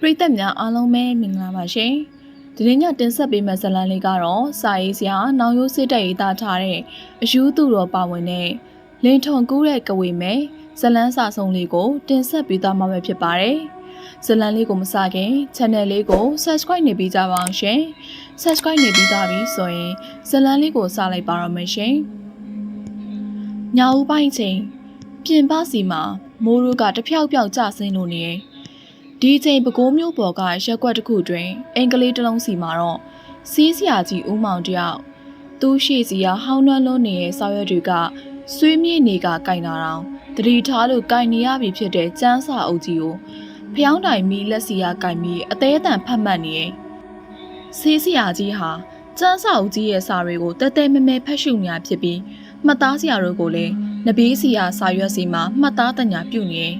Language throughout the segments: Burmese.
ပရိသတ်များအားလုံးပဲမင်္ဂလာပါရှင်။ဒီနေ့ညတင်ဆက်ပေးမယ့်ဇာတ်လမ်းလေးကတော့စာရေးဆရာနောင်ရိုးစစ်တပ်ရေးသားထားတဲ့အယူသူတော်ပါဝင်တဲ့လင်ထွန်ကူးတဲ့ကဝေမဲဇာတ်လမ်းစာဆုံးလေးကိုတင်ဆက်ပေးသွားမှာပဲဖြစ်ပါတယ်။ဇာတ်လမ်းလေးကိုမစခင် channel လေးကို subscribe နေပြီးကြပါအောင်ရှင်။ subscribe နေပြီးသားပြီဆိုရင်ဇာတ်လမ်းလေးကိုစလိုက်ပါတော့မယ်ရှင်။ညဦးပိုင်းချိန်ပြင်ပစီမှာမိုးရိုးကတဖြောက်ဖြောက်ကျဆင်းလို့နေတယ်။ ဒီအချိန်ပဲခူးမျိုးပေါ်ကရက်ကွက်တစ်ခုတွင်အင်္ဂလိပ်တစ်လုံးစီမှာတော့စီးစရာကြီးဦးမောင်တယောက်သူ့ရှိစီရဟောင်းနှွမ်းလုံးနေတဲ့ဆောက်ရွက်တွေကဆွေးမြေ့နေကကင်နာတောင်တတိထားလို့ကင်နေရပြီဖြစ်တဲ့ကျန်းစာအုပ်ကြီးကိုဖျောင်းတိုင်မီလက်စီရကင်ပြီးအသေးအတန်ဖတ်မှတ်နေရဲ့စီးစရာကြီးဟာကျန်းစာအုပ်ကြီးရဲ့စာတွေကိုတဲတဲမဲမဲဖတ်ရှုနေရဖြစ်ပြီးမှတ်သားစရာတို့ကိုလည်းနဘေးစီရစာရွက်စီမှာမှတ်သားတညာပြုနေရဲ့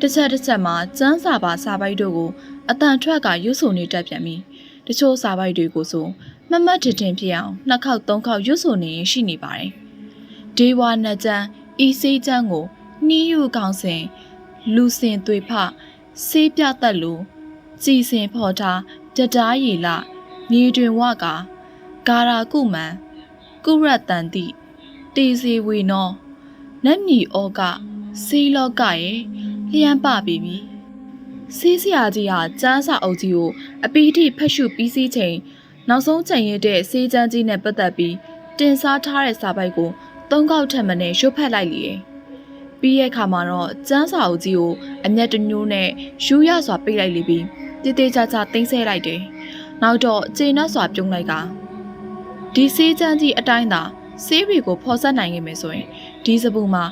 တစ်ချက်တစ်ချက်မှာကျန်းစာပါစာပိုက်တို့ကိုအတန်ထွက်ကရွတ်ဆိုနေတတ်ပြန်ပြီးတချို့စာပိုက်တွေကိုဆိုမမတ်ထင်ထင်ဖြစ်အောင်နှစ်ခေါက်သုံးခေါက်ရွတ်ဆိုနေရင်ရှိနေပါတယ်။ဒေဝနကျန်းဤစေးကျန်းကိုနှီးယူကောင်စင်လူစင်သွေဖစေးပြတ်သက်လိုကြည်စင်ဖော်ထားတတားရီလမြေတွင်ဝကဂါရာကုမန်ကုရတန်တိတေစီဝေနောနတ်မြီဩကစေးလောကရဲ့ လျှမ်းပပြီပြီစီးစရာကြီးဟာကျန်းစာအုပ်ကြီးကိုအပီးထိဖတ်ရှုပြီးစီးချိန်နောက်ဆုံးချိန်ရတဲ့စေးချမ်းကြီးနဲ့ပတ်သက်ပြီးတင်စားထားတဲ့စာပိုက်ကိုသုံးခေါက်ထက်မနဲ့ရွတ်ဖတ်လိုက်လေပြီးရဲ့အခါမှာတော့ကျန်းစာအုပ်ကြီးကိုအမျက်တညိုးနဲ့ယူရစွာပိတ်လိုက်လေပြီးတေးသေးချာချာတင်းဆဲလိုက်တယ်နောက်တော့ကျေနပ်စွာပြုံးလိုက်ကဒီစေးချမ်းကြီးအတိုင်းသာဆေးတွေကိုဖော်ဆက်နိုင်ခဲ့မယ်ဆိုရင်ဒီစပူမှာ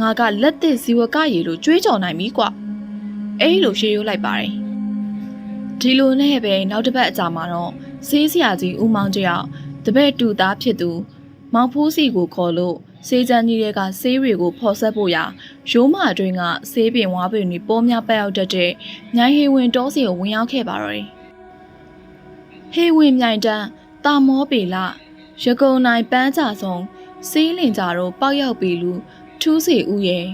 ငါကလက်သစ်ဇီဝကရည်လို့ကြွေးကြော်နိုင်ပြီကွအဲ့လိုရှေးရိုးလိုက်ပါတယ်ဒီလိုနဲ့ပဲနောက်တစ်ပတ်အကြာမှာတော့ဆေးဆရာကြီးဦးမောင်တယောက်တပည့်တူသားဖြစ်သူမောင်ဖိုးစီကိုခေါ်လို့ဆေးချမ်းကြီးတွေကဆေးတွေကိုဖော်ဆက်ဖို့ရာရိုးမအတွင်းကဆေးပင်ဝါးပင်တွေပေါ်များပတ်ရောက်တတ်တဲ့ညိုင်ဟေဝင်တောစီကိုဝင်ရောက်ခဲ့ပါတော့တယ်ဟေဝင်မြိုင်တန်းတာမောပေလရကုံနိုင်ပန်းကြဆုံးဆေးလင်ကြတော့ပေါက်ရောက်ပြီလူ ထူးစီဦးရဲ့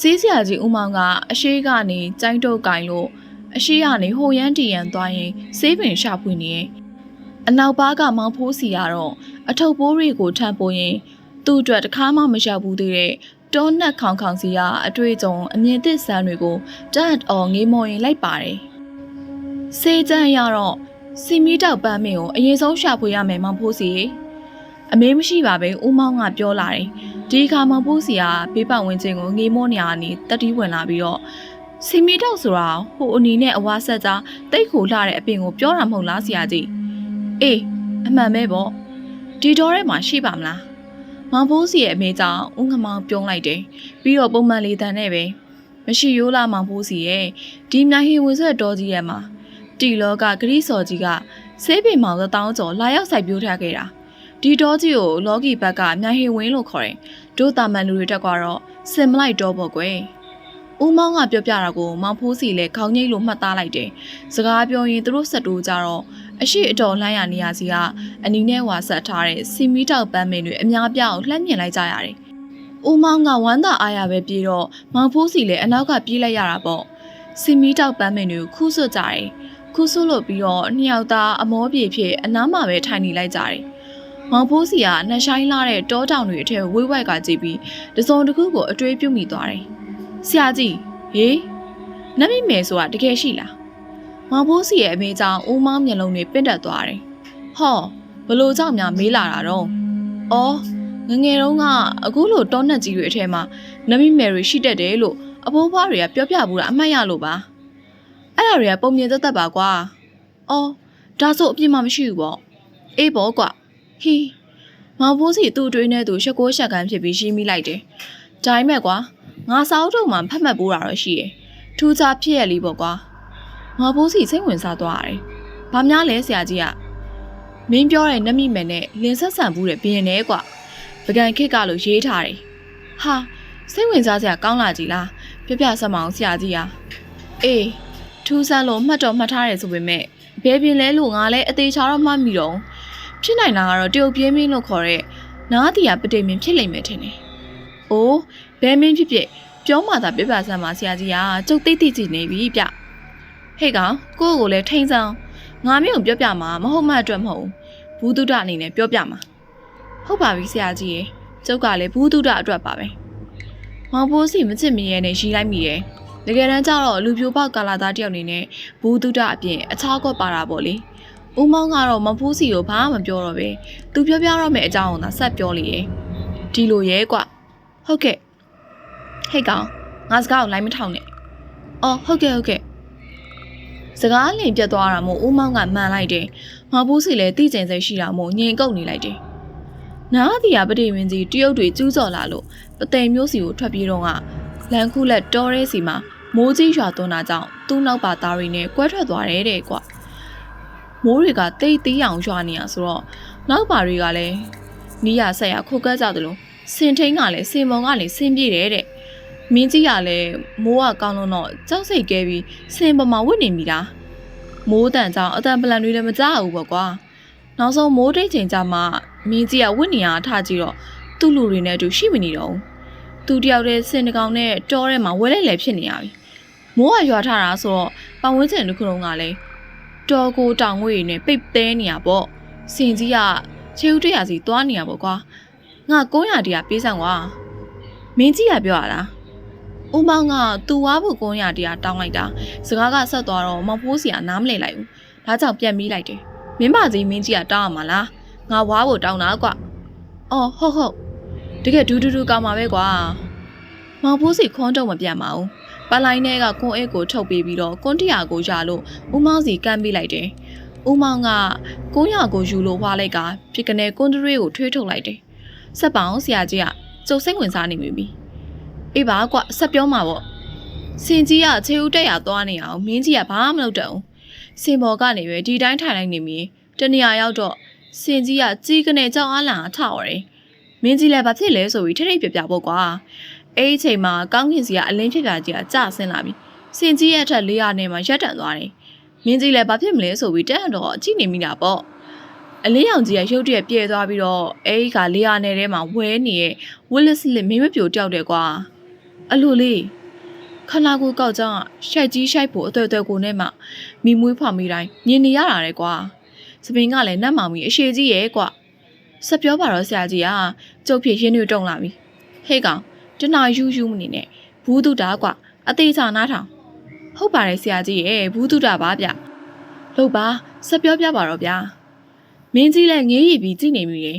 စီးစရာကြီးဦးမောင်ကအရှိကနေကြိုင်းတုတ်ကင်လို့အရှိကနေဟိုရမ်းတီရန်သွားရင်ဆေးပင်ရှာဖွေနေရဲ့အနောက်ဘားကမောင်ဖိုးစီကတော့အထုပ်ပိုးတွေကိုထမ်းပိုးရင်သူ့အတွက်တစ်ခါမှမရောက်ဘူးသေးတဲ့တောနက်ခေါင်ခေါင်စီကအတွေ့အကြုံအမြင်သစ်ဆန်းတွေကိုတတ်အော်ငေးမော်ရင်လိုက်ပါတယ်စေးချမ်းရတော့စီမီတောက်ပန်းမင်းကိုအရင်ဆုံးရှာဖွေရမယ်မောင်ဖိုးစီအမေးမရှိပါပဲဦးမောင်ကပြောလာတယ် ဒီခါမှပိုးစီကဘေးပတ်ဝန်းကျင်ကိုငေးမောနေရနေတတိဝင်လာပြီးတော့စီမီတောက်ဆိုတာဟိုအနီနဲ့အဝါဆက်ကြားတိတ်ခိုလှတဲ့အပင်ကိုပြောတာမဟုတ်လားဆရာကြီးအေးအမှန်ပဲပေါ့ဒီတော့ထဲမှာရှိပါမလားမောင်ဖိုးစီရဲ့အမေကြောင့်ဦးငမောင်ပြုံးလိုက်တယ်ပြီးတော့ပုံမှန်လေးတန်နဲ့ပဲမရှိရိုးလာမောင်ဖိုးစီရဲ့ဒီမြိုင်ဟီဝင်ဆက်တော်ကြီးရဲ့မှာတီလောကဂရိစော်ကြီးကဆေးပင်မောင်သတောင်းကျော်လာရောက်စိုက်ပျိုးထားခဲ့တာ ဒီတော့ကြီးကိုလောကီဘက်ကမြိုင်ဟေဝင်းလို့ခေါ်တယ်။တို့တာမန်လူတွေတက်ကတော့စင်မလိုက်တော့ပေါ့ကွယ်။ဦးမောင်ကပြောပြတာကိုမောင်ဖိုးစီလည်းခေါင်းငိတ်လို့မှတ်သားလိုက်တယ်။စကားပြောရင်သူတို့ဆက်တိုးကြတော့အရှိအတော်လှမ်းရနေရစီကအနီးနဲ့ဝါဆက်ထားတဲ့စီမီတောက်ပန်းမင်းတွေအများပြားအောင်လှမ်းမြင်လိုက်ကြရတယ်။ဦးမောင်ကဝမ်းသာအားရပဲပြေတော့မောင်ဖိုးစီလည်းအနောက်ကပြေးလိုက်ရတာပေါ့။စီမီတောက်ပန်းမင်းတွေကိုခူးဆွတ်ကြတယ်။ခူးဆွတ်လို့ပြီးတော့နှစ်ယောက်သားအမောပြေဖြစ်အနားမှာပဲထိုင်နေလိုက်ကြတယ်။ မောင်ဖိုးစီကနှဆိုင်လာတဲ့တောတောင်တွေအထက်ဝိဝိုက်ကကြည့်ပြီးတစုံတစ်ခုကိုအတွေးပြုတ်မိသွားတယ်။ဆရာကြီးဟေးနတ်မိမယ်ဆိုတာတကယ်ရှိလား။မောင်ဖိုးစီရဲ့အမေကြောင့်ဦးမောင်းမျက်လုံးတွေပင့်တက်သွားတယ်။ဟောဘလို့ကြောင့်များမေးလာတာတော့။အော်ငငယ်တုန်းကအခုလိုတောနက်ကြီးတွေအထက်မှာနတ်မိမယ်တွေရှိတတ်တယ်လို့အဖိုးဖွားတွေကပြောပြဘူးတာအမှတ်ရလို့ပါ။အဲ့ဒါတွေကပုံမြင်သက်သက်ပါကွာ။အော်ဒါဆိုအပြစ်မှမရှိဘူးပေါ့။အေးပေါ့ကွာ ဟီမောင်ဖိုးစီသူ့အတွင်းထဲသူရှက်ကိုရှက်ကန်းဖြစ်ပြီးရှင်းမိလိုက်တယ်။ဒါပေမဲ့ကွာငါစာအုပ်ထုံမှာဖတ်မှတ်ပိုးတာတော့ရှိရယ်။ထူးခြားဖြစ်ရလီပေါ့ကွာ။မောင်ဖိုးစီစိတ်ဝင်စားသွားတယ်။ဘာများလဲဆရာကြီးကမင်းပြောတဲ့နတ်မိမယ်နဲ့လင်ဆက်ဆန်ဘူးတဲ့ဘင်းနဲ့ကွာ။ပကံခစ်ကလို့ရေးထားတယ်။ဟာစိတ်ဝင်စားစရာကောင်းလာကြည်လား။ပြပြဆက်မအောင်ဆရာကြီးဟာ။အေးထူးဆန်းလို့မှတ်တော့မှတ်ထားတယ်ဆိုပေမဲ့ဘယ်ပြင်လဲလို့ငါလည်းအသေးချာတော့မှတ်မိတော့ ဖြစ်နိုင်တာကတော့တရုတ်ပြင်းမင်းလို့ခေါ်တဲ့နားတီယာပတိမင်းဖြစ်လိမ့်မယ်ထင်တယ်။အိုးဘဲမင်းဖြစ်ဖြစ်ပြောမှသာပြပြဆန်းပါဆရာကြီးကကျုပ်သိသိကြည့်နေပြီဗျ။ဟေ့ကောင်ကိုယ့်ကိုလည်းထိန်ဆောင်ငါမျိုးကိုပြောပြမှာမဟုတ်မှအတွက်မဟုတ်ဘူးဘူးတုဒအနေနဲ့ပြောပြမှာဟုတ်ပါပြီဆရာကြီးရေကျုပ်ကလည်းဘူးတုဒအတွက်ပါပဲမောင်ဖိုးစီမချစ်မရဲနဲ့ရီလိုက်မိတယ်တကယ်တမ်းကျတော့လူပြိုပေါက်ကာလာသားတယောက်အနေနဲ့ဘူးတုဒအပြင်အခြားကော့ပါတာပေါ့လေ ဦးမောင်ကတော့မောင်ဖိုးစီကိုဘာမှမပြောတော့ပဲသူပြောပြတော့မယ့်အကြောင်းကိုသာဆက်ပြောလေရဲ့ဒီလိုရဲကွဟုတ်ကဲ့ဟေ့ကောင်ငါစကားကိုလိုက်မထောင်နဲ့အော်ဟုတ်ကဲ့ဟုတ်ကဲ့စကားလင်ပြတ်သွားတာမို့ဦးမောင်ကမှန်လိုက်တယ်။မပူးစီလည်းတိကျင်စိတ်ရှိတာမို့ငြင်ကုတ်နေလိုက်တယ်။နားတီယာပတိဝင်းကြီးတရုတ်တွေကျူးကျော်လာလို့ပသိမ်မျိုးစီကိုထွက်ပြေးတော့ကလန်ခုလက်တော်ရဲစီမှာမိုးကြီးရွာသွန်းတာကြောင့်သူ့နောက်ပါသားတွေနဲ့ကွဲထွက်သွားတယ်တဲ့ကွ။ မိုးတွေကတိတ်သေးအောင်ရွာနေရဆိုတော့နောက်ပါတွေကလည်းနီးရဆက်ရခုတ်ကဲကြတယ်လို့စင်ထိန်ကလည်းစင်မောင်ကလည်းစင်ပြေတယ်တဲ့။မင်းကြီးကလည်းမိုးကကောင်းလို့တော့ကြောက်စိတ်ကဲပြီးစင်ပေါ်မှာဝတ်နေမိလား။မိုးတန်ကြောင့်အတန်ပလန်တွေလည်းမကြောက်ဘူးပေါ့ကွာနောက်ဆုံးမိုးတိတ်ချိန်ကြမှာမင်းကြီးကဝင့်နေရထကြည့်တော့သူ့လူတွေနဲ့အတူရှိမနေတော့ဘူးသူတယောက်တည်းစင်တကောင်နဲ့တောထဲမှာဝဲလိုက်လေဖြစ်နေရပြီမိုးကရွာထတာဆိုတော့ပတ်ဝန်းကျင်တစ်ခုလုံးကလည်း တော်ကိုတောင်ငွေတွေနဲ့ပိတ်သေးနေရပေါ့စင်ကြီးကခြေဦးတရစီသွားနေရပေါ့ကွာငါ900တရာပေးဆောင်ကွာမင်းကြီးကပြောရလားဦးမောင်ကသူ့ဝါဖို့900တရာတောင်းလိုက်တာစကားကဆက်သွားတော့မောင်ဖိုးစီကနားမလည်လိုက်ဘူးဒါကြောင့်ပြန်ပြီးလိုက်တယ်မင်းမကြီးမင်းကြီးကတောင်းရမှာလားငါဝါးဖို့တောင်းတာကွအော်ဟုတ်ဟုတ်တကယ်ဒူးဒူးဒူးကောင်းပါပဲကွာ မောင်ဖိုးစီခွန်းတော့မပြတ်ပါဘူးပလိုင်းထဲကကွန်းအိတ်ကိုထုတ်ပေးပြီးတော့ကွန်းတရာကိုရလို့ဦးမောင်စီကမ်းပေးလိုက်တယ်ဦးမောင်ကကွန်းရကိုယူလို့ဝါလိုက်ကဖြစ်ကနေကွန်းတရေးကိုထွေးထုတ်လိုက်တယ်ဆက်ပေါင်းဆရာကြီးကကျုပ်စိတ်ဝင်စားနေပြီအေးပါကွဆက်ပြောမှာပေါ့စင်ကြီးကခြေဦးတက်ရသွားနေအောင်မင်းကြီးကဘာမှမလုပ်တော့ဘူးစင်ဘော်ကနေပဲဒီတိုင်းထိုင်လိုက်နေပြီတနေရာရောက်တော့စင်ကြီးကကြီးကနေကြောက်အားလန်အထော်တယ်မင်းကြီးလည်းဘာဖြစ်လဲဆိုပြီးထိထိပြပြပေါ့ကွာ အဲ့ဒီအချိန်မှာကောင်းကင်စီကအလင်းဖြစ်ပြကြီးကကြဆင်းလာပြီစင်ကြီးရဲ့အထက်လေးရနဲ့မှရက်တန်သွားတယ်မင်းကြီးလည်းဘာဖြစ်မလဲဆိုပြီးတက်တော့ကြည့်နေမိတာပေါ့အလင်းရောင်ကြီးကရုတ်တရက်ပြဲသွားပြီးတော့အဲ့ဒီကလေးရနဲ့ထဲမှာဝဲနေတဲ့ဝစ်လက်စလစ်မင်းမပြိုတောက်တယ်ကွာအလိုလေးခလာကိုကောက်ကြောင်းကရှိုက်ကြီးရှိုက်ဖို့အသွဲ့အသွဲ့ကိုနဲ့မှမိမွေးဖွာမိတိုင်းမြင်နေရတာလေကွာစပင်ကလည်းနတ်မောင်ကြီးအရှိကြီးရဲ့ကွာဆက်ပြောပါတော့ဆရာကြီးကကျုပ်ဖြစ်ရင်းနှွေတုံလာပြီဟေ့ကောင် တနာယူယူမနေနဲ့ဘူးတုတာကွာအသေးချာနားထောင်ဟုတ်ပါတယ်ဆရာကြီးရဲ့ဘူးတုတာပါဗျလို့ပါဆက်ပြောပြပါတော့ဗျာမင်းကြီးလည်းငေးရီပြီးကြည့်နေပြီလေ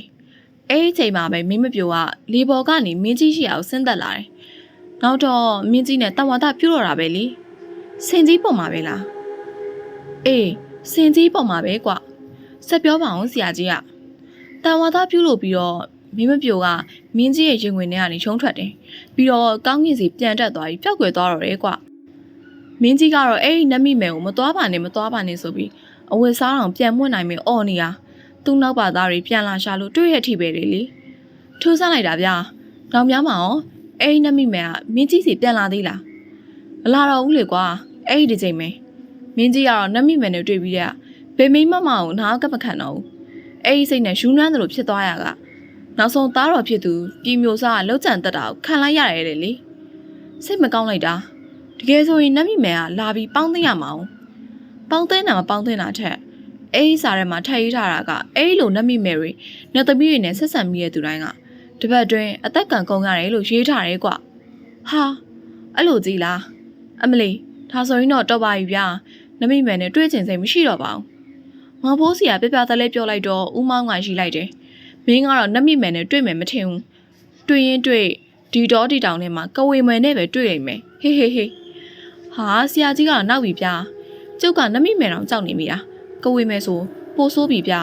အဲ့ဒီချိန်မှာပဲမင်းမပြိုကလေပေါ်ကနေမင်းကြီးရှိအောင်ဆင်းသက်လာတယ်နောက်တော့မင်းကြီးနဲ့တဝါဒပြုတ်တော့တာပဲလေစင်ကြီးပုံမှာပဲလားအေးစင်ကြီးပုံမှာပဲကွဆက်ပြောပါအောင်ဆရာကြီးကတန်ဝါသားပြုလို့ပြီးတော့ မင်းမပြိုကမင်းကြီးရဲ့ရင်ဝင်ထဲကနေချုံထွက်တယ်ပြီးတော့ကောင်းကင်စီပြန်တက်သွားပြီးပျောက်ကွယ်သွားတော့တယ်ကွမင်းကြီးကတော့အဲ့ဒီနတ်မိမယ်ကိုမသွားပါနဲ့မသွားပါနဲ့ဆိုပြီးအဝတ်စားအောင်ပြန်မွတ်နိုင်မယ်အော်နေတာသူ့နောက်ပါသားတွေပြန်လာရှာလို့တွေ့ရထိပဲလေလေထူးဆန်းလိုက်တာဗျာတောင်များမအောင်အဲ့ဒီနတ်မိမယ်ကမင်းကြီးစီပြန်လာသေးလားမလာတော့ဘူးလေကွာအဲ့ဒီဒီချိန်ပဲမင်းကြီးကတော့နတ်မိမယ်နဲ့တွေ့ပြီးတဲ့ဗေမိမမအောင်နားကပ်မခံတော့ဘူးအဲ့ဒီစိတ်နဲ့ယူနန်းသလိုဖြစ်သွားရက နောက်ဆုံးသားတော်ဖြစ်သူပြည်မျိုးစားကလောက်ကြံတက်တာကိုခံလိုက်ရတယ်လေလေစိတ်မကောင်းလိုက်တာတကယ်ဆိုရင်နတ်မိမယ်ကလာပြီးပေါင်းသိရမှာအောင်ပေါင်းသိတာမပေါင်းသိတာထက်အဲ့ဒီစာထဲမှာထည့်ရေးထားတာကအဲ့ဒီလိုနတ်မိမယ်တွေနှစ်သမီးတွေနဲ့ဆက်ဆံမိတဲ့သူတိုင်းကတပတ်အတွင်းအသက်ကန်ကုန်ရတယ်လို့ရေးထားတယ်ကွဟာအဲ့လိုကြီးလားအမလီဒါဆိုရင်တော့တော့ပါပြီဗျာနမိမယ်နဲ့တွေ့ကျင်စိတ်မရှိတော့ပါဘူး။မောင်ဖိုးစီကပြပြတလဲပြောလိုက်တော့ဦးမောင်းကရှိလိုက်တယ်။ မင်းကတော့နမိမယ်နဲ့တွေ့မယ်မထင်ဘူး။တွေ့ရင်တွေ့ဒီတော့ဒီတောင်ထဲမှာကဝေမယ်နဲ့ပဲတွေ့လိမ့်မယ်။ဟေးဟေးဟေး။ဟာဆရာကြီးကတော့နောက်ပြီဗျာ။ကျုပ်ကနမိမယ်တောင်ကြောက်နေမိတာ။ကဝေမယ်ဆိုပိုဆိုးပြီဗျာ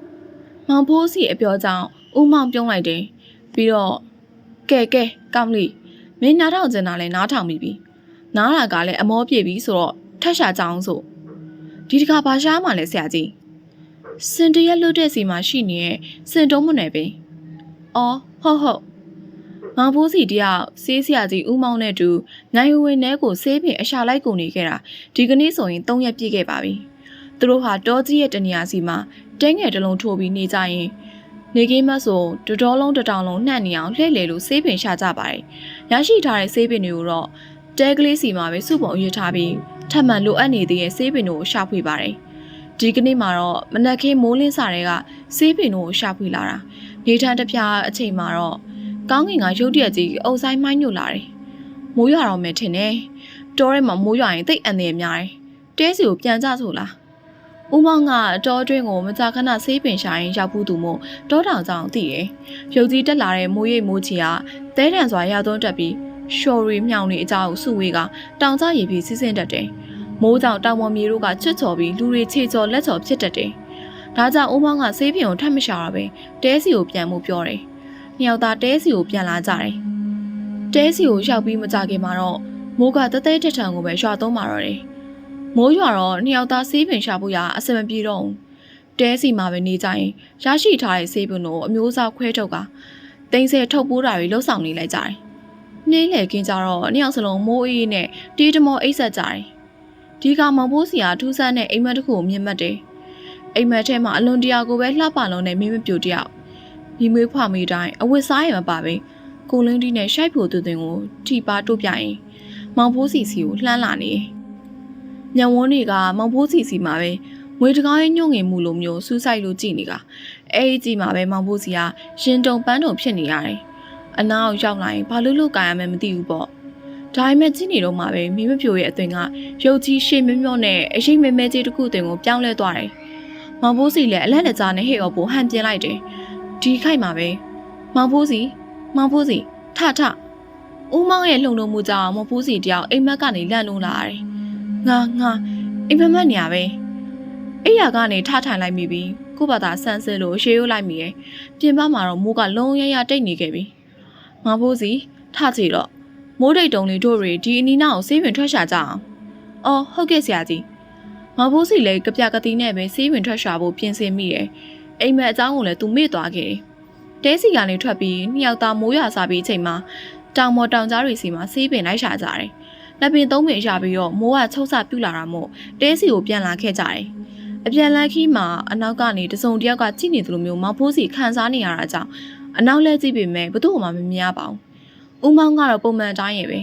။မောင်ဖိုးစီအပြောကြောင့်ဦးမောင်ပြုံးလိုက်တယ်။ပြီးတော့ကဲကဲကောင်းလိမင်းနားထောင်ကျင်တာလဲနားထောင်ပြီပြီ။နားတာကလည်းအမောပြေပြီဆိုတော့ထက်ရှာကြအောင်ဆိုဒီတခါဘာရှားမှလဲဆရာကြီး စင်တရက်လွတ်တဲ့စီမှာရှိနေတဲ့စင်တုံးမနယ်ပင်အော်ဟုတ်ဟုတ်မောင်ဖိုးစီတယောက်ဆေးဆရာကြီးဦးမောင်းနဲ့တူနိုင်ဝင်းထဲကိုဆေးပင်အရှာလိုက်ကုန်နေခဲ့တာဒီကနေ့ဆိုရင်၃ရက်ပြည့်ခဲ့ပါပြီသူတို့ဟာတောကြီးရဲ့တနေရာစီမှာတဲငယ်တစ်လုံးထိုးပြီးနေကြရင်နေကင်းမဆိုတတော်လုံးတတောင်လုံးနှံ့နေအောင်လှည့်လေလို့ဆေးပင်ရှာကြပါတယ်ရရှိထားတဲ့ဆေးပင်တွေကိုတော့တဲကလေးစီမှာပဲစုပုံရွတ်ထားပြီးထပ်မံလိုအပ်နေသေးတဲ့ဆေးပင်တို့ကိုရှာဖွေပါတယ် ဒီကနေ့မှာတော့မနက်ခင်းမိုးလင်းစာတွေကဆေးပင်တို့ကိုရှာဖွေလာတာနေထန်းတစ်ပြားအချိန်မှာတော့ကောင်းကင်ကရုတ်တရက်ကြီးအုပ်ဆိုင်မိုင်းညွတ်လာတယ်မိုးရွာတော့မယ်ထင်တယ်တောထဲမှာမိုးရွာရင်တိတ်အန်တယ်များတယ်တဲစီကိုပြန်ကြဆိုလားဦးမောင်ကတောအတွင်းကိုမကြာခဏဆေးပင်ရှာရင်ရောက်ဘူးသူမို့တောတောင်ကြောင်သိတယ်ရုပ်ကြီးတက်လာတဲ့မိုးရိပ်မိုးချီကတဲတန်စွာရသွန်းတက်ပြီးရှော်ရီမြောင်နေအကြောင်းစုဝေးကတောင်ကျရေပြီးစီးဆင်းတတ်တယ် မိုးကြောင်တောင်ပေါ်မြေတို့ကချွတ်ချော်ပြီးလူတွေခြေချော်လက်ချော်ဖြစ်တတ်တယ်ဒါကြောင့်ဦးမောင်ကဆေးပင်ကိုထပ်မရှာတော့ပဲတဲစီကိုပြန်မှုပြောတယ်နှစ်ယောက်သားတဲစီကိုပြန်လာကြတယ်တဲစီကိုရောက်ပြီးမကြခင်မှာတော့မိုးကတသေးတက်ထန်ကိုပဲရွာသုံးมาတော့တယ်မိုးရွာတော့နှစ်ယောက်သားဆေးပင်ရှာဖို့ရအဆင်မပြေတော့ဘူးတဲစီမှာပဲနေကြရင်ရရှိထားတဲ့ဆေးပင်တို့အမျိုးအစားခွဲထုတ်ကတင်းဆဲထုတ်ပိုးတာတွေလှုပ်ဆောင်နေလိုက်ကြတယ်နှင်းလေကင်းကြတော့နှစ်ယောက်စလုံးမိုးအေးနဲ့တီးတမောအိတ်ဆက်ကြတယ် ဒီကမောင်ဖိုးစီကထူးဆန်းတဲ့အိမ်မက်တစ်ခုကိုမြင်မှတ်တယ်အိမ်မက်ထဲမှာအလွန်တရာကိုပဲလှပလုံးနဲ့မင်းမပြိုတယောက်မိမွေးဖွာမိတိုင်းအဝတ်စားရမပါပဲကိုလင်းတီနဲ့ရှိုက်ဖို့သူတင်ကိုထိပါတို့ပြရင်မောင်ဖိုးစီစီကိုလှမ်းလာနေညံဝန်းတွေကမောင်ဖိုးစီစီမှာပဲငွေတကားရဲ့ညှို့ငင်မှုလိုမျိုးစူးစိုက်လို့ကြည်နေကအဲ့ဒီကြည့်မှာပဲမောင်ဖိုးစီကရင်တုံပန်းတုံဖြစ်နေရတယ်အနောက်ရောက်လာရင်ဘာလို့လို့ကာရမယ်မသိဘူးပေါ့ ဒါပေမဲ့ကြည့်နေတော့မှပဲမိမပြိုရဲ့အသွင်ကရုပ်ကြီးရှေ့မမျော့နဲ့အရှိမဲမဲကြီးတစ်ခုတင်ကိုပြောင်းလဲသွားတယ်။မောင်ဖိုးစီလည်းအလက်လက်ကြားနဲ့ဟေ့ော်ဖို့ဟန်ပြင်းလိုက်တယ်။ဒီခိုက်မှာပဲမောင်ဖိုးစီမောင်ဖိုးစီထထဦးမောင်ရဲ့လှုံလုံးမှုကြောင့်မောင်ဖိုးစီတယောက်အိမ်မက်ကနေလန့်လုံးလာတယ်။ငါငါအိမ်မက်မက်နေရပဲ။အိယာကနေထထိုင်လိုက်မိပြီးကို့ဘာသာဆန်းစဲလို့ရှေးရိုးလိုက်မိရဲ့။ပြင်ပမှာတော့မိုးကလုံးရရတိတ်နေခဲ့ပြီ။မောင်ဖိုးစီထချီတော့ မိုးတိတ်တုံလေးတို့တွေဒီအနီးနားကိုဆေးဝင်ထွက်ရှာကြအောင်။အော်ဟုတ်ကဲ့ဆရာကြီး။မဘိုးစီလည်းကြပြကတိနဲ့ပဲဆေးဝင်ထွက်ရှာဖို့ပြင်ဆင်မိတယ်။အိမ်မက်အကြောင်းကိုလည်းသူမေ့သွားခဲ့တယ်။တဲစီကနေထွက်ပြီးနှစ်ယောက်သားမိုးရွာစားပြီးအချိန်မှာတောင်မော်တောင်ကြားတွေစီမှာဆေးပင်လိုက်ရှာကြတယ်။လက်ပင်သုံးပင်ရှာပြီးတော့မိုးကချုပ်ဆပြူလာတာမို့တဲစီကိုပြန်လာခဲ့ကြတယ်။အပြန်လန်းခီးမှာအနောက်ကနေတစုံတယောက်ကကြည့်နေသလိုမျိုးမောင်ဖိုးစီခံစားနေရတာကြောင့်အနောက်လဲကြည့်ပေမဲ့ဘသူ့မှမမြင်ရပါဘူး။ ဦးမောင်ကတော့ပုံမှန်အတိုင်းရဲ့ပဲ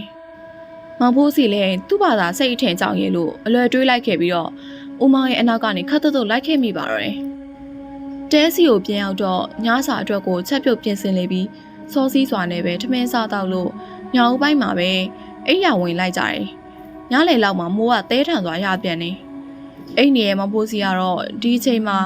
။မောင်ဖိုးစီလည်းသူ့ဘာသာစိတ်အထင်ကြောင့်ရဲ့လို့အလွယ်တွေးလိုက်ခဲ့ပြီးတော့ဦးမောင်ရဲ့အနောက်ကနေခတ်သွတ်သွတ်လိုက်ခဲ့မိပါတော့တယ်။တဲစီကိုပြန်ရောက်တော့ညစာအတွက်ကိုချက်ပြုတ်ပြင်ဆင်လေပြီးစောစည်းစွာနဲ့ပဲထမင်းစားတော့လို့ညောင်ပိုင်းမှာပဲအိယာဝင်လိုက်ကြတယ်။ညလေလောက်မှာမိုးကတဲထန်စွာရပြန်နေ။အိမ်နေရဲ့မဖိုးစီကတော့ဒီအချိန်မှာ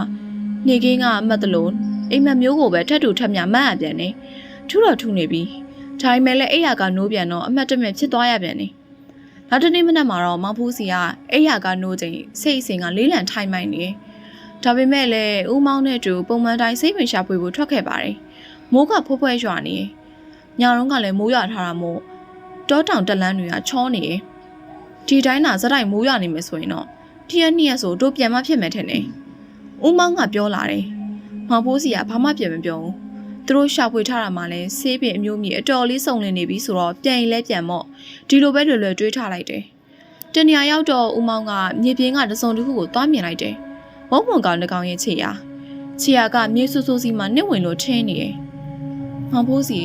နေကင်းကအမတ်တလို့အိမ်မက်မျိုးကိုပဲထက်တူထက်မြမတ်ရပြန်နေ။ထူတော့ထူနေပြီ။ ဒါပေမဲ့လည်းအိယာကနိုးပြန်တော့အမတ်တမဲ့ဖြစ်သွားရပြန်နေ။နောက်တနေ့မနက်မှာတော့မောင်ဖိုးစီကအိယာကနိုးချိန်စိတ်အစဉ်ကလေးလံထိုင်မိုင်းနေ။ဒါပေမဲ့လည်းဦးမောင်းနဲ့တူပုံမှန်တိုင်းစိတ်ဝင်ရှာဖွေဖို့ထွက်ခဲ့ပါတယ်။မိုးကဖိုးဖွဲရွာနေ။ညောင်တော့ကလည်းမိုးရွာထားတာမို့တောတောင်တက်လန်းတွေကချောနေ။ဒီတိုင်းသာစတိုက်မိုးရွာနေမယ်ဆိုရင်တော့တရက်နှစ်ရက်ဆိုတို့ပြန်မဖြစ်မယ်ထင်တယ်။ဦးမောင်းကပြောလာတယ်။မောင်ဖိုးစီကဘာမှပြန်မပြောဘူး။ သူတို့ရှာဖွေထားတာမှလည်းဆေးပင်အမျိုးမျိုးအတော်လေးစုံလင်နေပြီဆိုတော့ပြန်ရင်လဲပြန်မော့ဒီလိုပဲလွယ်လွယ်တွေးထားလိုက်တယ်။တနေရာရောက်တော့ဦးမောင်ကမြေပြင်ကတစုံတစ်ခုကိုသွားမြင်လိုက်တယ်။ဝုံဝုံကောင်တစ်ကောင်ရဲ့ခြေရာခြေရာကမြေဆူဆူစီမှနစ်ဝင်လို့ထင်းနေတယ်။မောင်ဖိုးစီ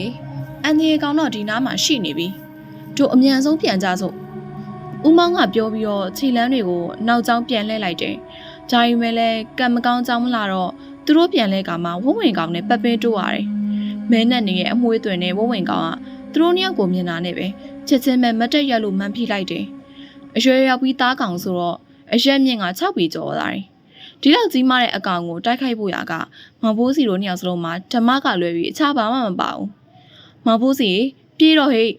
အန်ဒီရေကောင်တော့ဒီနားမှာရှိနေပြီ။တို့အမြန်ဆုံးပြန်ကြစို့။ဦးမောင်ကပြောပြီးတော့ခြေလန်းတွေကိုနောက်ကျောင်းပြန်လှည့်လိုက်တယ်။ဂျာယူမဲလဲကံမကောင်းကြောင်းမလာတော့ သူတို့ပြန်လဲကမှဝုံဝင်ကောင်နဲ့ပတ်ပင်းတိုးရတယ်။မဲနဲ့နေရဲ့အမွှေးသွင်နဲ့ဝုံဝင်ကောင်ကသူတို့နှစ်ယောက်ကိုမြင်တာနဲ့ပဲချက်ချင်းပဲမတ်တက်ရက်လို့မှန်ဖိလိုက်တယ်။အရွယ်ရောက်ပြီးသားကောင်ဆိုတော့အရက်မြင့်က6ပြီကျော်လာတယ်။ဒီလောက်ကြီးမားတဲ့အကောင်ကိုတိုက်ခိုက်ဖို့ရာကမောင်ဖိုးစီတို့နှစ်ယောက်စလုံးမှာဓမ္မကလွယ်ပြီးအခြားဘာမှမပါဘူး။မောင်ဖိုးစီပြေးတော့ဟိတ်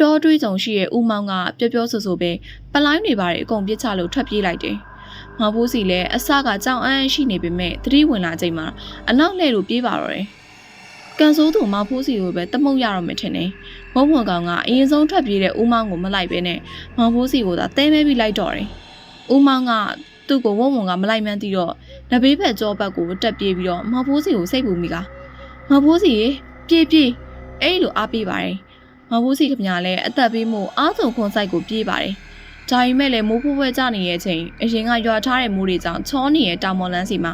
တောတွေးကြုံရှိရဲ့ဦးမောင်ကပျော့ပျော့ဆူဆူပဲပလိုင်းတွေပါအကုန်ပြစ်ချလို့ထွက်ပြေးလိုက်တယ်။ မောင်ဖိုးစီလည်းအစကကြောင်အန်းရှိနေပေမဲ့သတိဝင်လာချိန်မှာအနောက်လှည့်လို့ပြေးပါတော့တယ်။ကန်ဆိုးသူမောင်ဖိုးစီကိုပဲတမုတ်ရတော့မယ်ထင်တယ်။မုံမွန်ကောင်ကအရင်ဆုံးထွက်ပြေးတဲ့ဦးမောင်ကိုမလိုက်ပဲနဲ့မောင်ဖိုးစီကိုသာတဲမဲပြီးလိုက်တော့တယ်။ဦးမောင်ကသူ့ကိုဝုံဝုံကမလိုက်မှန်းသိတော့နဘေးဖက်ကြောဘက်ကိုတက်ပြေးပြီးတော့မောင်ဖိုးစီကိုစိတ်ပူမိကမောင်ဖိုးစီပြေးပြေးအဲ့လိုအားပေးပါတယ်။မောင်ဖိုးစီခင်ဗျာလည်းအသက်ပေးမှုအားစုံခွန်ဆိုင်ကိုပြေးပါတယ်။ ဒါပေမဲ့လည်းမိုးဖိုးပွဲကြနေတဲ့အချိန်အရင်ကရွာထားတဲ့မိုးတွေကြောင့်ချောနေတဲ့တာမော်လန်းစီမှာ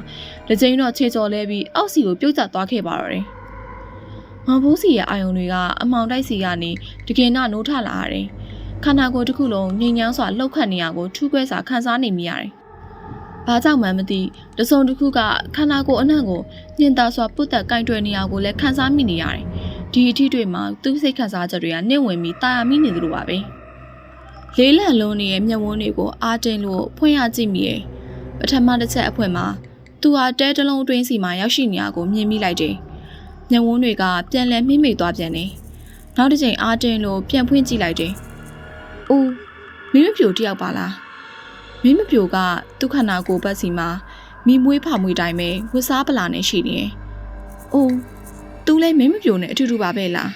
တစ်ချိန်တော့ခြေချော်လဲပြီးအောက်စီကိုပြုတ်ကျသွားခဲ့ပါတော့တယ်။မောင်ဖိုးစီရဲ့အာယုံတွေကအမောင်တိုက်စီကနေတကယ်နှနိုးထလာရတယ်။ခန္ဓာကိုယ်တစ်ခုလုံးငြိမ်ချမ်းစွာလှုပ်ခတ်နေရကိုထူးခွဲစွာခံစားနေမိရတယ်။ဘာကြောင့်မှမသိတစုံတစ်ခုကခန္ဓာကိုယ်အနှံ့ကိုညင်သာစွာပုတ်တက်ကင်တွယ်နေရကိုလည်းခံစားမိနေရတယ်။ဒီအထီးတွေမှာသူ့စိတ်ခံစားချက်တွေကနှင့်ဝင်ပြီးတာယာမိနေသလိုပါပဲ။ လေးလံလုံးနေတဲ့မျက်ဝန်းတွေကိုအားတင်းလို့ဖွင့်ရကြည့်မိရဲ့ပထမတစ်ချက်အဖွင့်မှာသူဟာတဲတလုံးအတွင်းစီမှာရောက်ရှိနေရကိုမြင်မိလိုက်တယ်။မျက်ဝန်းတွေကပြန်လဲမိမိသွားပြန်တယ်။နောက်တစ်ချိန်အားတင်းလို့ပြန်ဖွင့်ကြည့်လိုက်တယ်။အိုးမင်းမပြိုတယောက်ပါလား။မင်းမပြိုကသူ့ခန္ဓာကိုယ်ပတ်စီမှာမိမွေးဖမွေးတိုင်းပဲဝတ်စားပလာနဲ့ရှိနေတယ်။အိုးသူလည်းမင်းမပြိုနဲ့အထူတူပါပဲလား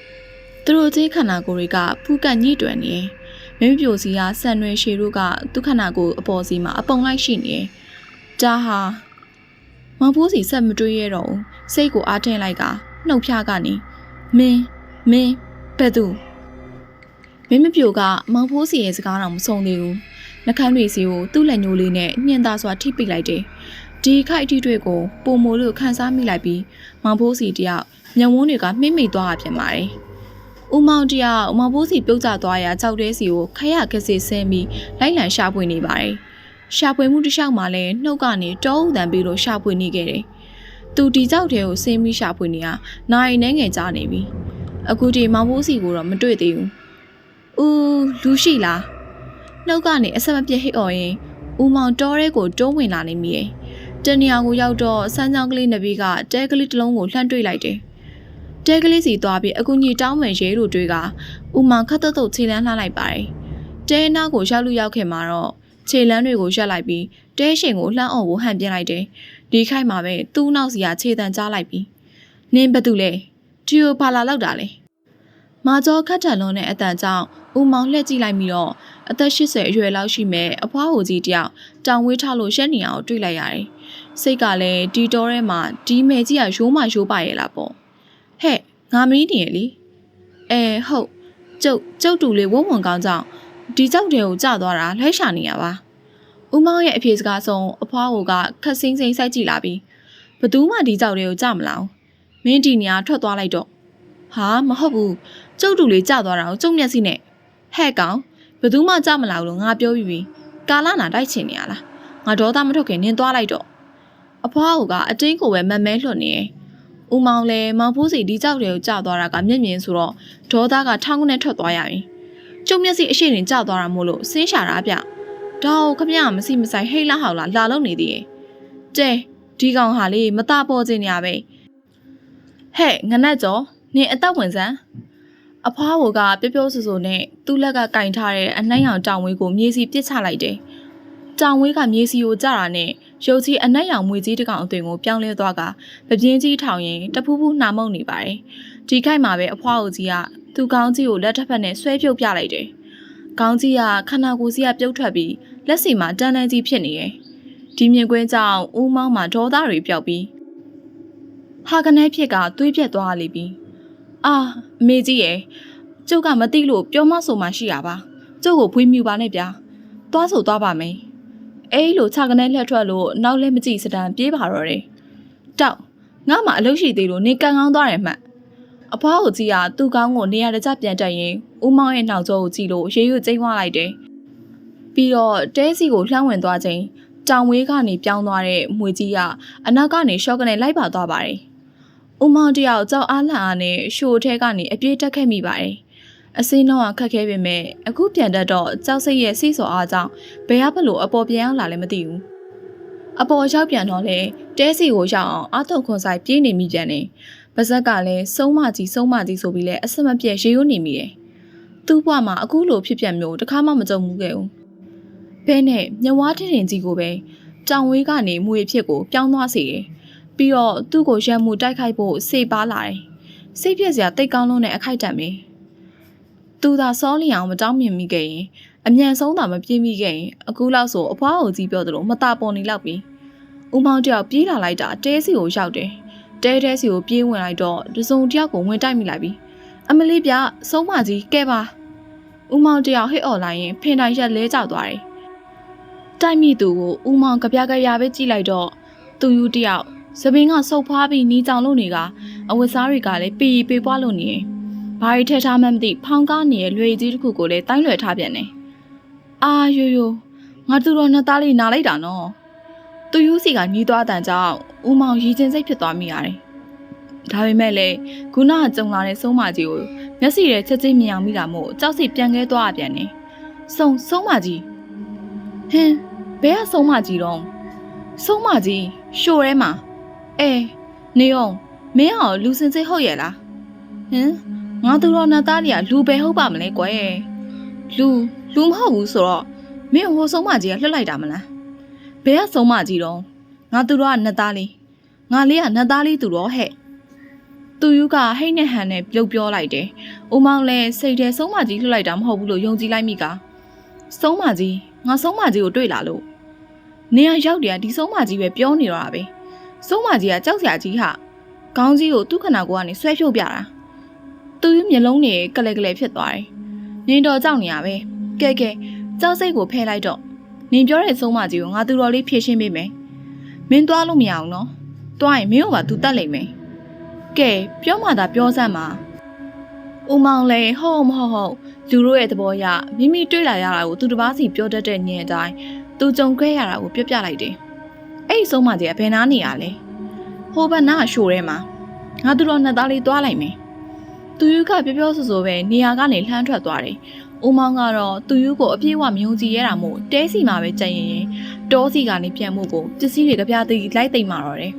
။သူတို့ချင်းခန္ဓာကိုယ်တွေကဖူးကန့်ညှိတွယ်နေတယ်။ မင်းမပြိုစီကဆန်ရွယ်ရှည်တို့ကသူ့ခန္ဓာကိုယ်အပေါ်စီမှာအပုံလိုက်ရှိနေတယ်။ဒါဟာမောင်ဖိုးစီဆက်မတွေးရတော့ဘူးစိတ်ကိုအားထင်းလိုက်ကနှုတ်ဖျားကနေမင်းမင်းဘယ်သူမင်းမပြိုကမောင်ဖိုးစီရဲ့စကားတော့မဆုံးသေးဘူးနှကန်းတွေစီကိုသူ့လက်ညှိုးလေးနဲ့ညှင်သာစွာထိပိတ်လိုက်တယ်ဒီခိုက်အထိတွေကိုပုံမိုးလို့ခန်းစားမိလိုက်ပြီးမောင်ဖိုးစီတယောက်ညံဝန်းတွေကမှိမ့်မိသွားတာဖြစ်ပါတယ် ဦးမောင်တယောက်မောင်ဖိုးစီပြုတ်ကျသွားရာကြောက်တဲစီကိုခရခက်စစ်ဆင်းပြီးလိုက်လံရှာဖွေနေပါတယ်ရှာဖွေမှုတစ်လျှောက်မှာလည်းနှုတ်ကနေတောဦးတန်ပြီးလို့ရှာဖွေနေခဲ့တယ်သူဒီကြောက်တဲကိုဆင်းပြီးရှာဖွေနေတာနိုင်နေငယ်ကြားနေပြီအခုဒီမောင်ဖိုးစီကိုတော့မတွေ့သေးဘူးဦးလူရှိလားနှုတ်ကနေအဆက်မပြတ်ဟိတ်အော်ရင်ဦးမောင်တောရဲကိုတုံးဝင်လာနေမိတယ်တနေရာကိုရောက်တော့စမ်းချောင်းကလေးနှစ်ပြီးကတဲကလေးတစ်လုံးကိုလှမ်းတွေ့လိုက်တယ် တဲကလေးစီသွားပြီးအကူကြီးတောင်းမယ်ရဲတို့တွေကဦးမောင်ခတ်တုတ်တုတ်ခြေလန်းလှမ်းလိုက်ပါတယ်တဲနာကိုရောက်လူရောက်ခင်မှာတော့ခြေလန်းတွေကိုရက်လိုက်ပြီးတဲရှင်ကိုလှမ်းအောင်ကိုဟန်ပြလိုက်တယ်ဒီခိုက်မှာပဲသူ့နောက်စီကခြေတန်ကြားလိုက်ပြီးနင်းဘာတူလဲဒီကိုဘာလာလောက်တာလဲမာကျော်ခတ်ထန်လုံးနဲ့အတန်ကြောင့်ဦးမောင်လှည့်ကြည့်လိုက်ပြီးတော့အသက်80အရွယ်လောက်ရှိမဲ့အဖွားဟိုကြီးတယောက်တောင်ဝေးထားလို့ရှက်နေအောင်တွေ့လိုက်ရတယ်။စိတ်ကလည်းဒီတော်ထဲမှာဒီမဲကြီးကရိုးမရိုးပါရဲ့လားပေါ့။ ဟဲ့ငါမင်းနေရလေ။အဲဟုတ်ကျုပ်ကျုပ်တူလေးဝုံဝံကောင်းကြောင့်ဒီကြောက်တွေကိုကြသွားတာလှဲရှာနေရပါ။ဦးမောင်ရဲ့အဖေစကားဆုံးအဖွားဟိုကခက်စင်းစိမ့်စိုက်ကြည့်လာပြီးဘသူမှဒီကြောက်တွေကိုကြမလား။မင်းဒီနေရာထွက်သွားလိုက်တော့ဟာမဟုတ်ဘူးကျုပ်တူလေးကြသွားတာကိုကျုံမျက်စိနဲ့ဟဲ့ကောင်ဘယ်သူမှကြမလာဘူးလို့ငါပြောပြီးပြီကာလာနာတိုက်ချင်နေရလားငါဒေါသမထုတ်ခင်နင်းသွားလိုက်တော့အဖွားကအတင်းကိုပဲမမဲလွတ်နေတယ် ဦးမောင်လည်းမောင်ဖိုးစီဒီကြောက်တွေကိုကြာသွားတာကမျက်မြင်ဆိုတော့ဒေါသကထောင်းနဲ့ထွက်သွားရပြီကျုံမျက်စိအရှိန်ကြာသွားတာမို့လို့ဆင်းရှာတာဗျဒါကိုခမရမစီမဆိုင်ဟိတ်လာဟောက်လာလာလုံးနေသေးရဲ့ကျဲဒီကောင်ဟာလေမตาပေါ်ခြင်းနေရပဲဟဲ့ငနက်ကျော်နင်အသက်ဝင်စမ်းအဖွားဘိုကပြပြဆူဆူနဲ့သူ့လက်ကကင်ထားတဲ့အနှိုင်းရောင်တောင်ဝေးကိုမြေစီပစ်ချလိုက်တယ်။တောင်ဝေးကမြေစီကိုကြတာနဲ့ ရုပ်ကြီးအနှိုင်းရောင်မွေကြီးတစ်ကောင်အသွင်ကိုပြောင်းလဲသွားကပပြင်းကြီးထောင်ရင်တဖူးဖူးနှာမုံနေပါတယ်။ဒီခိုက်မှာပဲအဖွားအိုကြီးကသူ့ကောင်းကြီးကိုလက်ထပ်ဖက်နဲ့ဆွဲပြုတ်ပြလိုက်တယ်။ကောင်းကြီးကခန္ဓာကိုယ်စီကပြုတ်ထွက်ပြီးလက်စီမှာတန်းတန်းကြီးဖြစ်နေတယ်။ဒီမြင်ကွင်းကြောင့်ဦးမောင်းမှာဒေါသတွေပျောက်ပြီးဟာကနေဖြစ်ကသွေးပြက်သွားလိမ့်ပြီ။အာအမေကြီးရဲ့ကျုပ်ကမသိလို့ပြောမဆိုမှရှိရပါကျုပ်ကိုဖွေးမြူပါနဲ့ဗျာသွားဆိုသွားပါမယ် အဲလိုခြာကနေလှက်ထွက်လို့နောက်လဲမကြည့်စတန်ပြေးပါတော့တယ်တောက်ငါမှအလုပ်ရှိသေးလို့နေကန်ကောင်းသွားတယ်မှတ်အဖွားကိုကြည့်ရသူ့ကောင်းကိုနေရာတကျပြန်တက်ရင်ဦးမောင်ရဲ့နှောက်ကျောကိုကြည့်လို့ရေရွကျိန်းသွားလိုက်တယ်ပြီးတော့တဲစီကိုလှမ်းဝင်သွားချိန်တောင်ဝေးကနေပြောင်းသွားတဲ့မွေကြီးကအနောက်ကနေရှော့ကနေလိုက်ပါသွားပါတယ်ဦးမောင်တယောက်ကြောက်အားလန့်အားနဲ့ရှိုထဲကနေအပြေးတက်ခဲ့မိပါတယ် အစင်းတော့ခက်ခဲပေမဲ့အခုပြန်တတ်တော့ကြောက်စိတ်ရဲ့စိတ်စော်အားကြောင့်ဘယ်ဘလို့အပေါ်ပြန်ရောက်လာလဲမသိဘူးအပေါ်ရောက်ပြန်တော့လေတဲစီကိုရောက်အောင်အာတုံခွန်ဆိုင်ပြေးနေမိပြန်တယ်ပါဇက်ကလည်းစုံမကြီးစုံမကြီးဆိုပြီးလဲအစမပြတ်ရေရိုးနေမိတယ်သူ့ဘဝမှာအခုလိုဖြစ်ပြန်မျိုးတခါမှမကြုံဘူးခဲ့ဘူးဘဲနဲ့မြဝါထင်ထင်ကြီးကိုပဲတောင်ဝေးကနေမွေဖြစ်ကိုပြောင်းသွားစေတယ်ပြီးတော့သူ့ကိုရံမှုတိုက်ခိုက်ဖို့စေပါလာတယ်စိတ်ပြက်စရာတိတ်ကောင်းလုံးနဲ့အခိုက်တန့်ပဲ သူသာစောလျအောင်မတောင်းမြင်မိခဲ့ရင်အမြန်ဆုံးသာမပြေးမိခဲ့ရင်အခုလောက်ဆိုအဖွားကိုကြီးပြောသလိုမตาပေါ်နေလောက်ပြီဦးမောင်တယောက်ပြေးလာလိုက်တာတဲစီကိုရောက်တယ်တဲတဲစီကိုပြေးဝင်လိုက်တော့တစုံတယောက်ကိုဝင်တိုက်မိလိုက်ပြီအမလေးပြဆုံးမကြီးကဲပါဦးမောင်တယောက်ဟစ်អော်လိုက်ရင်ဖင်တိုင်ရက်လဲကျသွားတယ်တိုက်မိသူကိုဦးမောင်ကြပြကြရပဲကြည့်လိုက်တော့သူယူတယောက်သပင်းကဆုပ်ဖွားပြီးနီးကြောင်လို့နေကအဝတ်စားတွေကလည်းပီပီပွားလို့နေတယ် ဘာရီထက်ထားမှန်းမသိဖောင်းကားနေတဲ့လွေကြီးတစ်ခုကိုလည်းတိုင်းလွယ်ထားပြန်တယ်အာယိုယိုငါသူတော်နှစ်သားလေးနားလိုက်တာနော်သူယူစီကညီးသွားတန်ကြောင့်ဦးမောင်ရီချင်းစိတ်ဖြစ်သွားမိရတယ်ဒါပေမဲ့လည်းခုနကကြုံလာတဲ့ဆုံးမကြီးကိုမျက်စိရဲ့ချက်ချင်းမြင်အောင်မိတာမို့ကြောက်စိတ်ပြန်ခဲသွားပြန်တယ်စုံဆုံးမကြီးဟင်းဘဲကဆုံးမကြီးတော့ဆုံးမကြီးရှို့ထဲမှာအဲနေအောင်မင်းအောင်လူစင်စိတ်ဟုတ်ရဲ့လားဟင် ငါသူတော်နှစ်သားလေးကလူပဲဟုတ်ပါမလဲကွယ်လူလူမဟုတ်ဘူးဆိုတော့မင်းဟိုဆုံးမကြီးကလှက်လိုက်တာမလားဘယ်ကဆုံးမကြီးတော့ငါသူတော်ကနှစ်သားလေးငါလေးကနှစ်သားလေးသူတော်ဟဲ့သူယူကဟိတ်နဲ့ဟန်နဲ့ပြုတ်ပြောလိုက်တယ်။အိုမောင်လည်းစိတ်ထဲဆုံးမကြီးလှလိုက်တာမဟုတ်ဘူးလို့ယုံကြည်လိုက်မိကဆုံးမကြီးငါဆုံးမကြီးကိုတွေ့လာလို့နေရရောက်တယ်ကဒီဆုံးမကြီးပဲပြောနေတော့တာပဲဆုံးမကြီးကကြောက်စရာကြီးဟာခေါင်းကြီးကိုသူ့ခနာကိုကနေဆွဲဖြုတ်ပြတာ သူ့မျက်လုံးတွေကလဲကလဲဖြစ်သွားတယ်။နင်းတော်ကြောက်နေရပဲကဲကဲကြောက်စိတ်ကိုဖဲလိုက်တော့နင်ပြောတဲ့ဆုံးမကြီးကိုငါသူတော်လေးဖြည့်ရှင်းပေးမယ်။မင်းသွားလို့မရအောင်နော်။သွားရင်မင်းတို့ကသူတတ်လိမ့်မယ်။ကဲပြောမှသာပြောစမ်းပါ။ဦးမောင်လည်းဟုတ်မဟုတ်ဟုတ်လူတို့ရဲ့သဘောအရမိမိတွေ့လာရတာကိုသူတစ်ပါးစီပြောတတ်တဲ့ညင်အတိုင်းသူကြုံခဲ့ရတာကိုပြောပြလိုက်တယ်။အဲ့ဒီဆုံးမကြီးကဘယ်နာနေရလဲ။ဟိုဘက်နားရှိုးထဲမှာငါသူတော်နှစ်သားလေးသွားလိုက်မယ်။ သူယူကပြောပြောဆိုဆိုပဲနေရာကနေလှမ်းထွက်သွားတယ်။ဦးမောင်ကတော့သူယူကိုအပြည့်အဝမယုံကြည်ရတာမို့တဲစီမှာပဲကြံရင်ရင်တောစီကနေပြန်မှုကိုပစ္စည်းတွေကပြားသိလိုက်သိမ့်မာတော့တယ်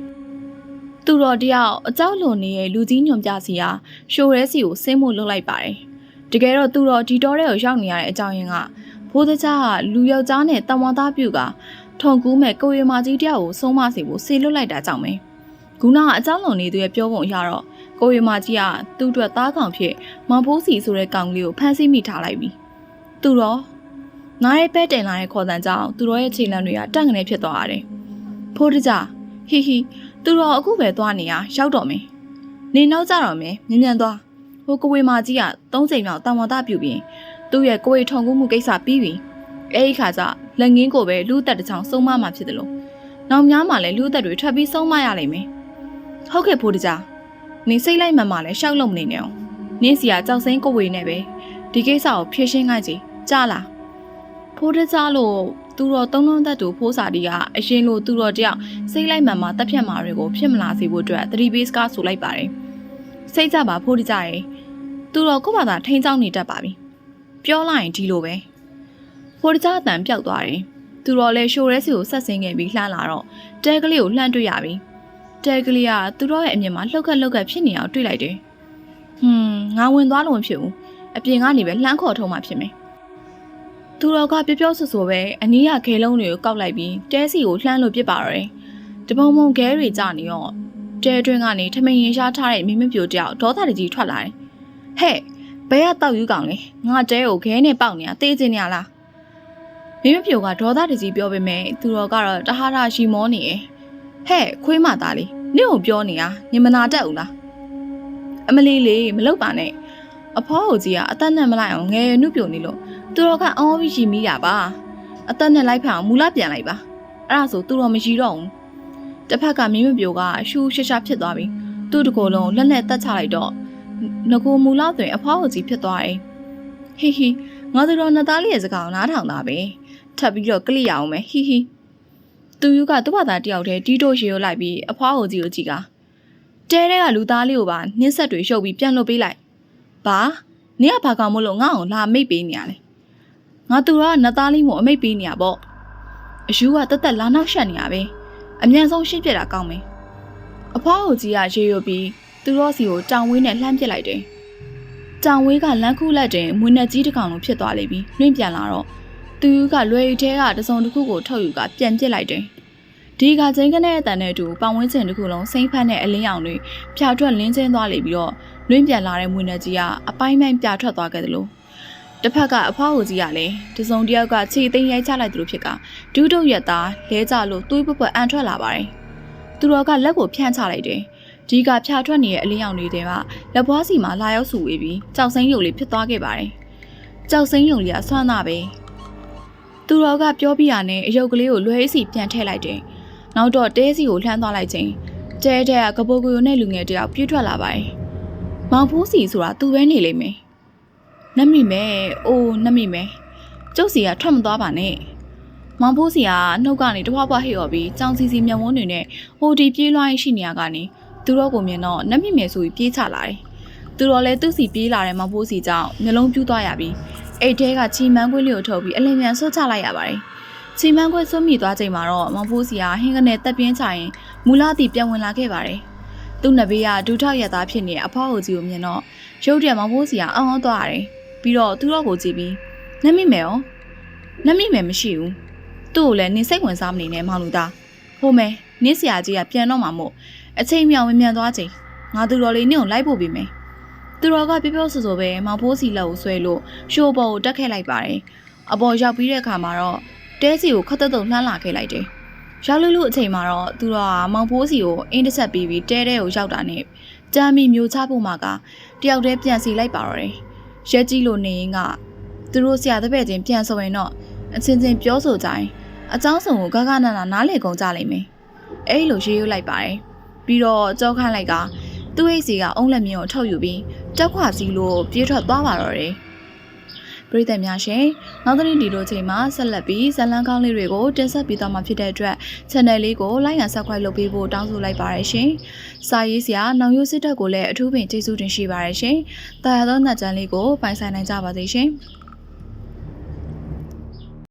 ။သူတော်တယောက်အကြောက်လွန်နေတဲ့လူကြီးညွန်ပြစီဟာရှိုးရဲစီကိုဆင်းမှုလုပ်လိုက်ပါတယ်။တကယ်တော့သူတော်ဒီတော်တဲ့ကိုရောက်နေရတဲ့အကြောင်းရင်းကဘိုးသားကလူယောက်ျားနဲ့တမန်သားပြုကထုံကူးမဲ့ကိုရီမာကြီးတယောက်ကိုဆုံးမစီဖို့ဆေလွတ်လိုက်တာကြောင့်ပဲ။ခုနကအကြောင်းလွန်နေသူရဲ့ပြောပုံအရတော့ ကိုရီမာကြီးကသူ့အတွက်သားကောင်ဖြစ်မောင်ဖိုးစီဆိုတဲ့ကောင်လေးကိုဖမ်းဆီးမိထားလိုက်ပြီ။သူတော့ငါးရဲပဲတင်လာတဲ့ခေါ်တန်ကြောင့်သူတို့ရဲ့ခြေလမ်းတွေကတန့်ငနေဖြစ်သွားရတယ်။ဖိုးတကြဟီဟီသူတော်အခုပဲသွားနေရရောက်တော့မင်းနေနောက်ကြတော့မင်းမြန်မြန်သွားဟိုကိုဝေမာကြီးကသုံးချိန်မြောက်တာဝန်တပြုပြီးသူ့ရဲ့ကိုဝေထုံကူးမှုကိစ္စပြီးပြီအဲဒီခါကျလက်ငင်းကိုပဲလူသက်တစ်ချောင်းဆုံးမမှာဖြစ်တယ်လို့နောက်များမှာလည်းလူသက်တွေထွက်ပြီးဆုံးမရလိမ့်မယ်ဟုတ်ကဲ့ဖိုးတကြ နင်စိတ်လိုက်မှန်မှလည်းရှောက်လို့မနေနဲ့အောင်။နင်းစီကကြောက်စိမ့်ကိုဝေနဲ့ပဲဒီကိစ္စကိုဖြေရှင်းခိုင်းကြည့်ကြားလား။ဖိုးတကြလို့သူတော်သုံးလုံးသက်သူဖိုးစာတီကအရင်လိုသူတော်တယောက်စိတ်လိုက်မှန်မှတက်ဖြတ်မှာတွေကိုဖြစ်မလာစေဖို့အတွက်3 base ကဆိုလိုက်ပါတယ်။စိတ်ကြပါဖိုးတကြရဲ့သူတော်ကိုယ့်ဘာသာထိန်းချောင်းနေတတ်ပါပြီ။ပြောလိုက်ရင်ဒီလိုပဲ။ဖိုးတကြအတန်ပြောက်သွားတယ်။သူတော်လည်းရှိုးရဲစီကိုဆက်ဆင်းခဲ့ပြီးလှမ်းလာတော့တဲကလေးကိုလှမ်းတွေ့ရပြီ။ တဲကလေးကသူတော်ရဲ့အမြင်မှာလှုပ်ခတ်လှုပ်ခတ်ဖြစ်နေအောင်တွေ့လိုက်တယ်။ဟွန်းငါဝင်သွားလို့မဖြစ်ဘူး။အပြင်ကနေပဲလှမ်းခေါ်ထုံးမှဖြစ်မယ်။သူတော်ကပြောပြောဆိုဆိုပဲအနီးရခဲလုံးတွေကိုကောက်လိုက်ပြီးတဲစီကိုလှမ်းလို့ပြစ်ပါတော့တယ်။တပုံပုံခဲတွေကြနေတော့တဲတွင်းကနေထမင်းရင်ရှားထားတဲ့မင်းမပြိုတယောက်ဒေါသတကြီးထွက်လာတယ်။ဟဲ့ဘဲကတောက်ယူကောင်လေငါတဲကိုခဲနဲ့ပေါက်နေတာတေးကျင်နေရလားမင်းမပြိုကဒေါသတကြီးပြောပေမဲ့သူတော်ကတော့တဟားတာရှိမောနေရယ် ဟဲ့ခွေးမသားလေးနင့်ကိုပြောနေတာညမနာတက်ဦးလားအမလီလေးမလုပ်ပါနဲ့အဖေါ်ကိုကြီးကအသက်နဲ့မလိုက်အောင်ငယ်ရနုပြိုနေလို့သူတော်ကအောင်းပြီးရှိမိတာပါအသက်နဲ့လိုက်ဖအောင်မူလပြန်လိုက်ပါအဲ့ဒါဆိုသူတော်မရှိတော့ဘူးတစ်ဖက်ကမင်းမပြိုကရှူးရှရှာဖြစ်သွားပြီသူ့တကိုယ်လုံးလက်နဲ့တက်ချလိုက်တော့ငကိုမူလတွင်အဖေါ်ကိုကြီးဖြစ်သွားတယ်ဟီဟီငါတို့တော့နှစ်သားလေးရဲ့စကားကိုနားထောင်တာပဲထပ်ပြီးတော့ကလိရအောင်မယ်ဟီဟီ သူယူကသူ့ဘာသာတယောက်တည်းတီးတိုးရေရိုးလိုက်ပြီးအဖွားကိုကြီးကိုကြည့်ကတဲတဲ့ကလူသားလေးကိုပါနှင်းဆက်တွေရှုပ်ပြီးပြန်လွတ်ပေးလိုက်ဘာနင်ကဘာကောင်မလို့ငါ့ကိုလာမိတ်ပေးနေရလဲငါသူကနှစ်သားလေးမို့အမိတ်ပေးနေရပေါ့အယူကတက်တက်လာနောက်ရှက်နေရပဲအမြန်ဆုံးရှင်းပြတာကောင်းမယ်အဖွားကိုကြီးကရေရိုးပြီးသူတို့စီကိုတောင်ဝင်းနဲ့လှမ်းပစ်လိုက်တယ်တောင်ဝေးကလမ်းခုလက်တင်မွေးနဲ့ကြီးတစ်ကောင်လုံးဖြစ်သွားလိမ့်ပြီးနှွင့်ပြန်လာတော့ သူကလွယ်ရီထဲကတစုံတစ်ခုကိုထုတ်ယူကပြန်ပစ်လိုက်တယ်ဒီကချင်းကနေအတန်နဲ့တူပတ်ဝန်းကျင်တစ်ခုလုံးစိမ့်ဖက်တဲ့အလင်းရောင်တွေဖြာထွက်လင်းချင်းသွားလိမ့်ပြီးတော့လွင့်ပြန်လာတဲ့မွေးနဲ့ကြီးကအပိုင်းပိုင်းပြထွက်သွားခဲ့တယ်လို့တစ်ဖက်ကအဖွားဟိုကြီးကလည်းတစုံတစ်ယောက်ကခြေသိမ်းရိုက်ချလိုက်သလိုဖြစ်ကဒူးတုတ်ရက်သားလဲကြလို့သွေးပွက်ပွက်အန်ထွက်လာပါတယ်သူတော်ကလက်ကိုဖြန့်ချလိုက်တယ်ဒီကဖြာထွက်နေတဲ့အလင်းရောင်တွေတဲကလက်ပွားစီမှာလာရောက်ဆူဝေးပြီးကြောက်စိမ့်ယုံလေးဖြစ်သွားခဲ့ပါတယ်ကြောက်စိမ့်ယုံလေးကဆွမ်းသားပဲ သူတော်ကပြောပြရနဲ့အယုတ်ကလေးကိုလွှဲစီပြန်ထည့်လိုက်တယ်နောက်တော့တဲစီကိုလှမ်းသွားလိုက်ချိန်တဲတဲကကပိုကိုယိုနဲ့လူငယ်တယောက်ပြေးထွက်လာပါတယ်မောင်ဖိုးစီဆိုတာသူပဲနေလိမ့်မယ်နှက်မိမယ်အိုးနှက်မိမယ်ကျုပ်စီကထွက်မသွားပါနဲ့မောင်ဖိုးစီကနှုတ်ကနေတဝါပွားဟိော်ပြီးကြောင်စီစီမျက်ဝန်းတွေနဲ့ဟိုဒီပြေးလွှားရရှိနေရကနေသူတော့ကိုမြင်တော့နှက်မိမယ်ဆိုပြီးပြေးချလာတယ်သူတော့လဲသူ့စီပြေးလာတဲ့မောင်ဖိုးစီကြောင့်မျက်လုံးပြူးသွားရပြီး အိတ်ထဲကချီမန်းခွေးလေးကိုထုတ်ပြီးအလင်းမြန်ဆွတ်ချလိုက်ရပါတယ်ချီမန်းခွေးဆွတ်မိသွားချိန်မှာတော့မောင်ဖိုးစီကဟင်းကနေတက်ပြင်းချရင်မူလာတီပြန်ဝင်လာခဲ့ပါတယ်သူ့နဘေးကဒူထောက်ရသားဖြစ်နေတဲ့အဖွားကိုကြီးကိုမြင်တော့ရုတ်တရက်မောင်ဖိုးစီကအောင်းအောင်းသွားရတယ်ပြီးတော့သူတော့ကိုကြည့်ပြီးနှက်မိမယ်ရောနှက်မိမယ်မရှိဘူးသူ့ကိုလည်းနင်စိတ်ဝင်စားမနေနဲ့မောင်လူသားဟိုမယ်နင်းဆရာကြီးကပြန်တော့မှာမို့အချိန်မြောင်ဝင်မြန်သွားချိန်ငါသူတော်လေးနင့်ကိုလိုက်ဖို့ပြီမယ် သူတော်ကပြောပြောဆိုဆိုပဲမောင်ဖိုးစီလက်ကိုဆွဲလို့ရှိုးပေါ်ကိုတက်ခဲ့လိုက်ပါတယ်အပေါ်ရောက်ပြီးတဲ့အခါမှာတော့တဲစီကိုခတ်သက်တုံလှမ်းလာခဲ့လိုက်တယ်ရောက်လို့လို့အချိန်မှာတော့သူတော်ကမောင်ဖိုးစီကိုအင်းတစ်ဆက်ပြီးပြီးတဲတဲကိုရောက်တာနဲ့ကြမ်းပြီးမျိုးချဖို့မှာကတယောက်တည်းပြန်စီလိုက်ပါတော့တယ်ရက်ကြီးလို့နေရင်ကသူတို့ဆရာတစ်ပည့်ချင်းပြန်ဆိုရင်တော့အချင်းချင်းပြောဆိုကြရင်အเจ้าစုံကိုဂဂနနာနားလေကုန်ကြလိမ့်မယ်အဲ့လိုရေးရွလိုက်ပါတယ်ပြီးတော့ကြောက်ခန့်လိုက်က သူ့အိတ်စီကအုံးလက်မြင့်ကိုထုတ်ယူပြီးတက်ခွာစီလို့ပြေးထွက်သွားပါတော့တယ်ပရိသတ်များရှင်နောက်သတင်းဒီလိုချိန်မှာဆက်လက်ပြီးဇလန်းကောင်းလေးတွေကိုတင်ဆက်ပေးသွားမှာဖြစ်တဲ့အတွက် channel လေးကို like and subscribe လုပ်ပေးဖို့တောင်းဆိုလိုက်ပါရရှင်။စာရေးဆရာနောင်ရိုးစစ်တပ်ကိုလည်းအထူးပင်ကျေးဇူးတင်ရှိပါရရှင်။တာယာသောညချမ်းလေးကိုပိုင်ဆိုင်နိုင်ကြပါစေရှင်။